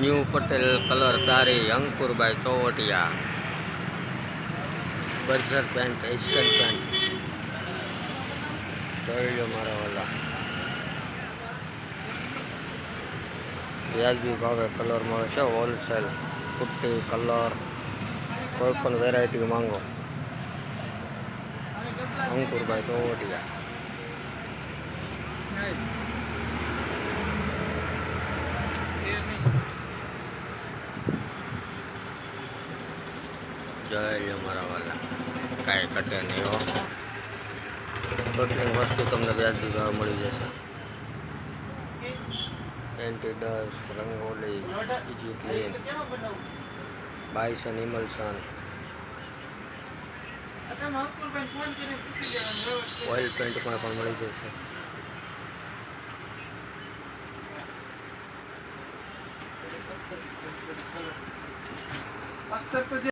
New Patel, colour તારી અંકુરભાઈ Chovatiya. Berger paint, Asian paint. જોઈ લો મારા વાલા. વ્યાજબી ભાવે કલર મળે છે, હોલસેલ, કુટ્ટી, કલર કોઈ પણ વેરાયટી માંગો. અંકુરભાઈ ચોવટિયા. જય અમારા મારા વાલા. કાંઈ ઘટે નહીં હો. ટોટલી વસ્તુ તમને વ્યાજબી ભાવ મળી જશે. એન્ટી ડસ્ટ રંગોલી, બીજી ક્લીન બાયસન ઇમલ્સન ઓઇલ પેન્ટમાં પણ મળી જશે. અસ્તર તો